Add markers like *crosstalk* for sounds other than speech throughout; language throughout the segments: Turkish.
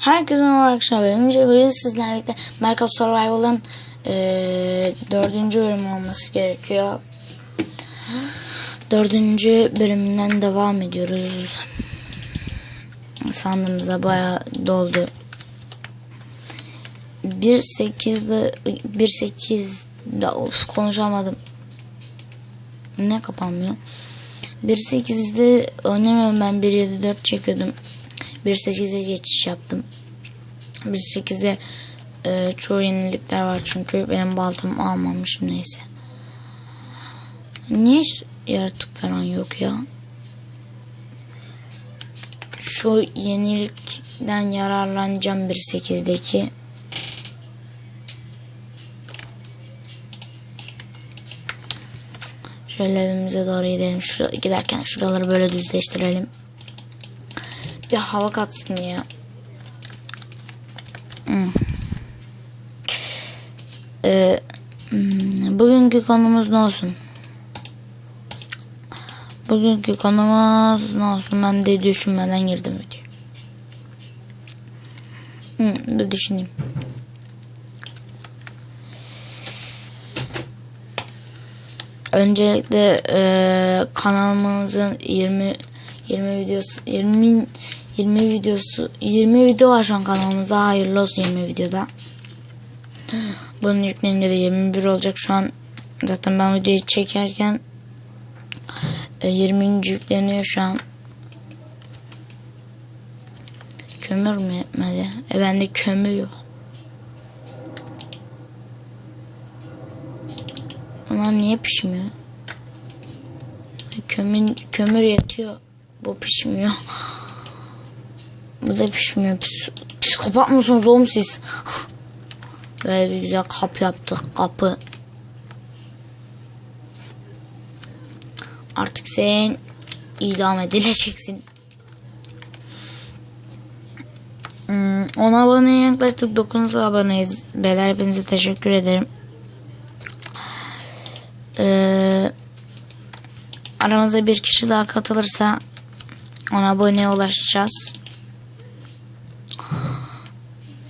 Herkese merhaba arkadaşlar. Önce bugün sizlerle birlikte Minecraft Survival'ın eee dördüncü bölüm olması gerekiyor. Dördüncü bölümünden devam ediyoruz. Sandığımıza bayağı doldu. 1.8'de 1.8'de of, konuşamadım. Ne kapanmıyor? 1.8'de oynamıyorum ben 1.7.4 çekiyordum. 1.8'e geçiş yaptım. 1.8'de e, çoğu yenilikler var çünkü benim baltam almamışım neyse. Niye hiç yaratık falan yok ya? Şu yenilikten yararlanacağım 1.8'deki. Şöyle evimize doğru gidelim. Şura, giderken şuraları böyle düzleştirelim bir hava katsın ya. Hmm. Ee, hmm, bugünkü konumuz ne olsun? Bugünkü konumuz ne olsun? Ben de düşünmeden girdim video. Hmm, bir düşüneyim. Öncelikle e, kanalımızın 20 20 videosu 20 20 videosu 20 video var şu an kanalımızda. Hayırlı olsun 20 videoda. Bunun yüklenince de 21 olacak. Şu an zaten ben videoyu çekerken 20. yükleniyor şu an. Kömür mü yetmedi? E bende kömür yok. Ulan niye pişmiyor? Kömür, kömür yetiyor. Bu pişmiyor. Bu da pişmiyor. Psikopat mısınız oğlum siz? Böyle bir güzel kapı yaptık. Kapı. Artık sen idam edileceksin. Hmm, 10 aboneye yaklaştık. 9 aboneyiz. Beyler hepinize teşekkür ederim. Ee, aramızda bir kişi daha katılırsa 10 aboneye ulaşacağız.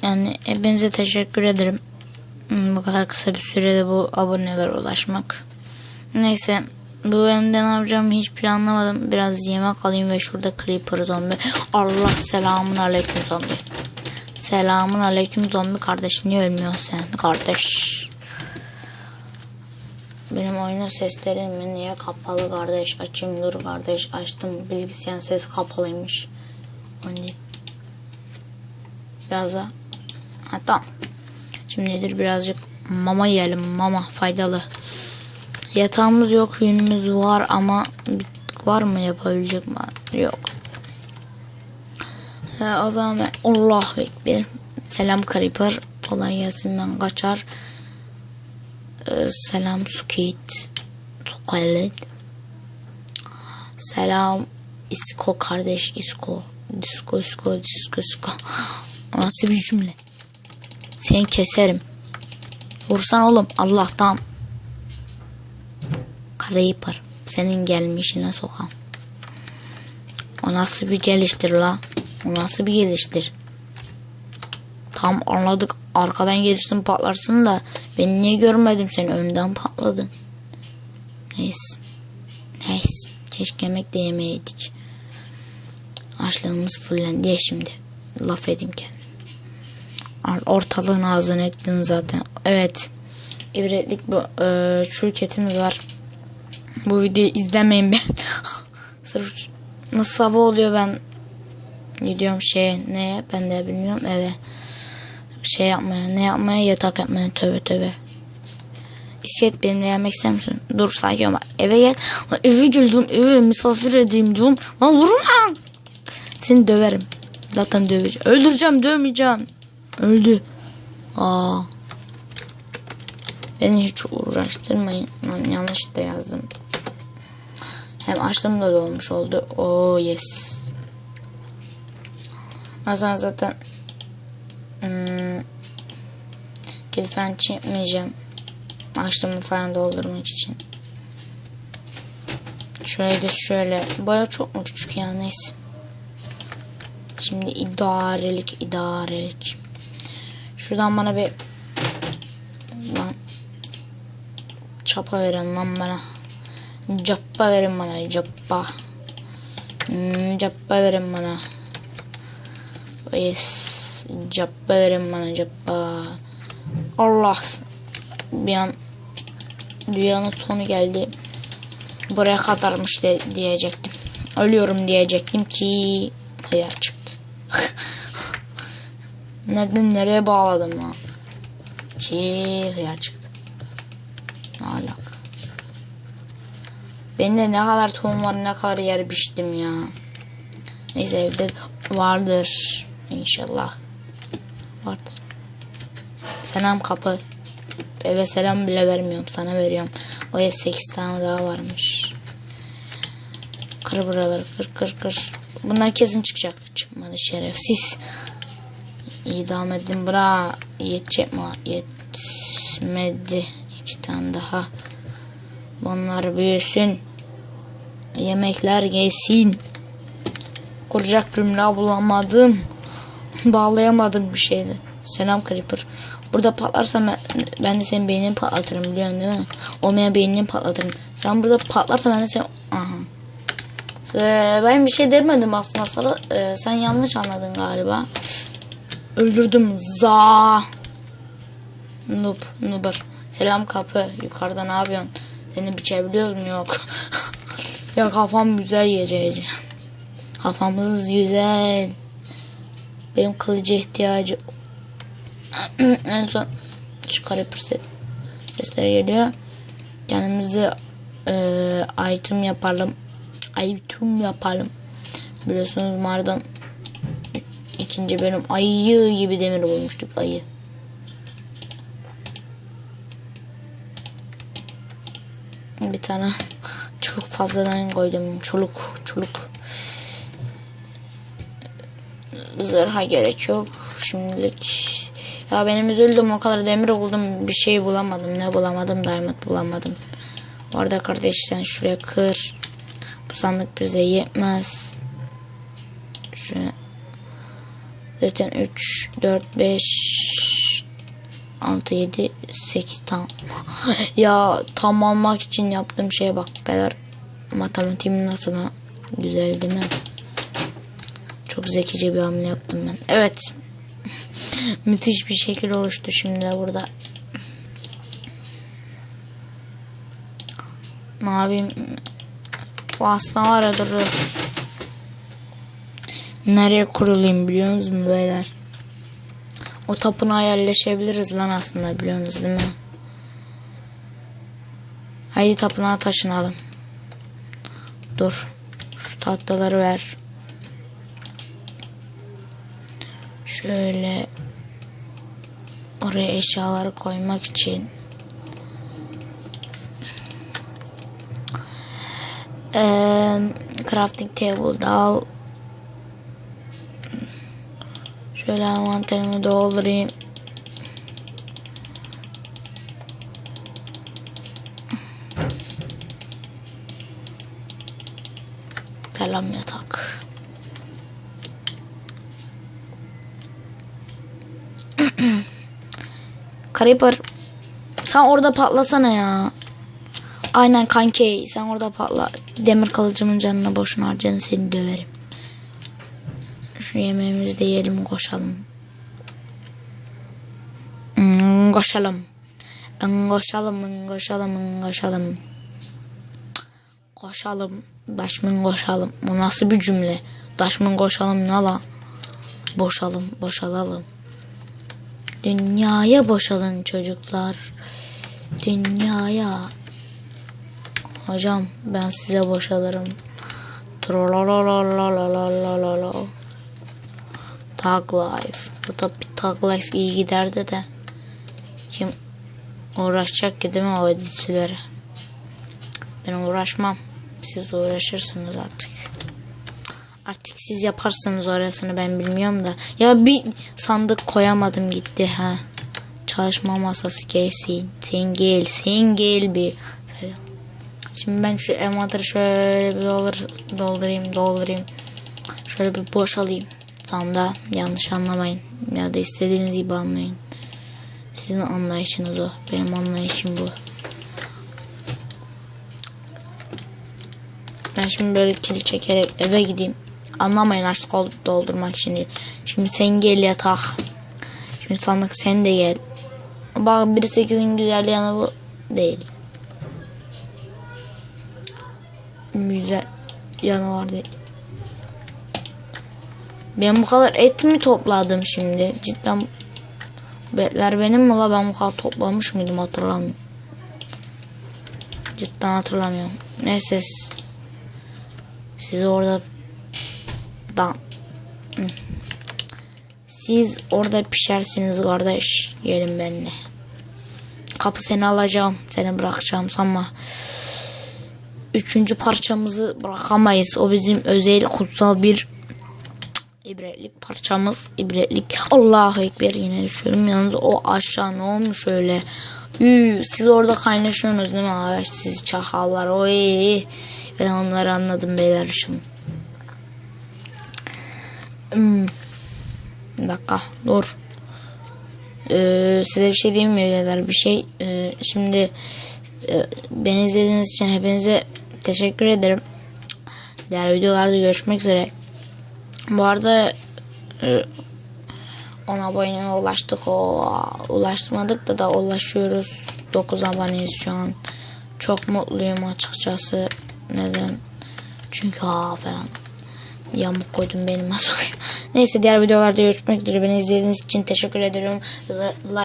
Yani hepinize teşekkür ederim. Hmm, Bu kadar kısa bir sürede bu abonelere ulaşmak. Neyse bu bölümde ne yapacağımı hiç planlamadım. Biraz yemek alayım ve şurada creeper zombi. Allah selamun aleyküm zombi. Selamun aleyküm zombi kardeş. Niye ölmüyorsun sen kardeş? Benim oyunun seslerim mi niye kapalı kardeş? Açayım dur kardeş. Açtım bilgisayarın sesi kapalıymış. Değil. Biraz da. Ha tamam. Şimdi dur birazcık mama yiyelim. Mama faydalı. Yatağımız yok. Yünümüz var ama var mı yapabilecek mi? Yok. Ee, o zaman ben Allah Ekber. Selam Creeper. Kolay gelsin ben kaçar. Ee, selam Sukit. Tukalet. Selam İsko kardeş İsko. Disko isko disko isko. *gasps* Nasıl bir cümle? Seni keserim. Vursan oğlum Allah'tan. Creeper. Senin gelmişine sokam. O nasıl bir geliştir la? O nasıl bir geliştir? Tam anladık. Arkadan gelirsin patlarsın da ben niye görmedim seni önden patladın. Neyse. Neyse. Keşke yemek de yemeydik. Açlığımız fullendi ya şimdi. Laf edeyim kendim. Ortalığın ağzını ettin zaten. Evet. İbretlik bu e, şirketimiz var. Bu videoyu izlemeyin ben. *laughs* Sırf nasıl sabah oluyor ben gidiyorum şey ne ben de bilmiyorum eve şey yapmaya ne yapmaya yatak yapmaya tövbe tövbe İsket benimle yemek ister misin? Dur sakin ol. Eve gel. Lan eve geldim eve misafir edeyim diyorum. Lan vurma. Seni döverim. Zaten döveceğim. Öldüreceğim dövmeyeceğim. Öldü. Aa. Beni hiç uğraştırmayın. Lan yanlış da yazdım. Hem açlığım da dolmuş oldu. Oh yes. O zaman zaten hmm, kilfen çekmeyeceğim. Açlığımı falan doldurmak için. Şurayı da şöyle. Baya çok mu küçük ya neyse. Şimdi idarelik idarelik. Şuradan bana bir lan çapa verin lan bana. Cappa verin bana cappa. Hmm, cappa verin bana. Yes. Cappa verin bana cappa. Allah. Bir an dünyanın sonu geldi. Buraya kadarmış de, diyecektim. Ölüyorum diyecektim ki hıyar çıktı. *laughs* Nereden nereye bağladım lan? Ki hıyar çıktı. Ne alaka? Bende ne kadar tohum var ne kadar yer biçtim ya. Neyse evde vardır. İnşallah. Vardır. Selam kapı. Eve selam bile vermiyorum. Sana veriyorum. O ya 8 tane daha varmış. Kır buraları kır kır kır. Bundan kesin çıkacak. Çıkmadı şerefsiz. İdam edin bura. Yetecek mi? Yetmedi. İki tane daha. Bunlar büyüsün. Yemekler gelsin. Kuracak cümle bulamadım. Bağlayamadım bir şeydi. Selam Creeper. Burada patlarsam ben, ben de senin beynini patlatırım biliyorsun değil mi? Olmayan beynini patlatırım. Sen burada patlarsan ben de sen... Aha. Ee, Ben bir şey demedim aslında sana. Ee, sen yanlış anladın galiba. Öldürdüm. Za. Noob. Noober. Selam kapı. Yukarıda ne yapıyorsun? Seni biçebiliyoruz mu? Yok. *laughs* ya kafam güzel gece. Kafamız güzel. Benim kılıca ihtiyacı *clears throat* en son Creeper ses, sesleri geliyor. Kendimize e, item yapalım. Item yapalım. Biliyorsunuz mağaradan ikinci bölüm ayı gibi demir bulmuştuk ayı. Bir tane *laughs* çok fazladan koydum. Çoluk çoluk. Zırha gerek yok. Şimdilik ya benim üzüldüm o kadar demir buldum bir şey bulamadım. Ne bulamadım? Diamond bulamadım. Bu arada kardeş sen şuraya kır. Bu sandık bize yetmez. Şuraya. Zaten 3, 4, 5, 6, 7, 8 tam. *laughs* ya tam almak için yaptığım şeye bak. Beyler matematiğim nasıl ha? Güzel değil mi? Çok zekice bir hamle yaptım ben. Evet. *laughs* Müthiş bir şekil oluştu şimdi de burada. Ne yapayım? Bu aslında var ya durur. Nereye kurulayım biliyor musunuz beyler? O tapınağa yerleşebiliriz lan aslında biliyorsunuz değil mi? Haydi tapınağa taşınalım. Dur. Şu tahtaları ver. Şöyle oraya eşyaları koymak için. Ee, crafting table al. Şöyle envanterimi doldurayım. Selam yatak Creeper. Sen orada patlasana ya. Aynen kanki sen orada patla. Demir kalıcımın canına boşuna harcanı seni döverim. Şu yemeğimizi de yiyelim koşalım. Hmm, koşalım. Koşalım, koşalım, koşalım. Koşalım. Daşmın koşalım. Bu nasıl bir cümle? Daşmın koşalım ne la? Boşalım, boşalalım. Dünyaya boşalın çocuklar. Dünyaya. Hocam ben size boşalırım. Trolololololololololo. Tag life. Bu da bir tag life iyi giderdi de. Kim uğraşacak ki değil mi o editlere? Ben uğraşmam. Siz uğraşırsınız artık. Artık siz yaparsınız orasını ben bilmiyorum da. Ya bir sandık koyamadım gitti ha. Çalışma masası gelsin. Sen gel. Sen gel bir. Şimdi ben şu envanteri şöyle bir doldur, doldurayım doldurayım. Şöyle bir boşalayım. ortamda yanlış anlamayın. Ya da istediğiniz gibi anlayın. Sizin anlayışınız o. Benim anlayışım bu. Ben şimdi böyle kili çekerek eve gideyim. Anlamayın açlık doldurmak için değil. Şimdi sen gel yatak. Şimdi sandık sen de gel. Bak 1.8'in güzel yanı bu değil. Güzel yanı var değil. Ben bu kadar et mi topladım şimdi? Cidden bu etler benim mi la ben bu kadar toplamış mıydım hatırlamıyorum. Cidden hatırlamıyorum. Neyse siz orada Hı. siz orada pişersiniz kardeş gelin benimle. Kapı seni alacağım seni bırakacağım sanma. Üçüncü parçamızı bırakamayız. O bizim özel kutsal bir ibretlik parçamız. ibretlik. Allahu Ekber yine düşüyorum. Yalnız o aşağı ne olmuş öyle. Üü, siz orada kaynaşıyorsunuz değil mi? Ay, siz çakallar. Oy. Ben onları anladım beyler için. Hmm. Bir dakika dur. Ee, size bir şey diyeyim mi beyler? Bir şey. Ee, şimdi e, beni izlediğiniz için hepinize teşekkür ederim. Diğer videolarda görüşmek üzere. Bu arada e, 10 aboneye ulaştık. O ulaşmadık da da ulaşıyoruz. 9 aboneyiz şu an. Çok mutluyum açıkçası. Neden? Çünkü ha falan. Yamuk koydum benim masaya. Neyse diğer videolarda görüşmek üzere. Beni izlediğiniz için teşekkür ederim. Like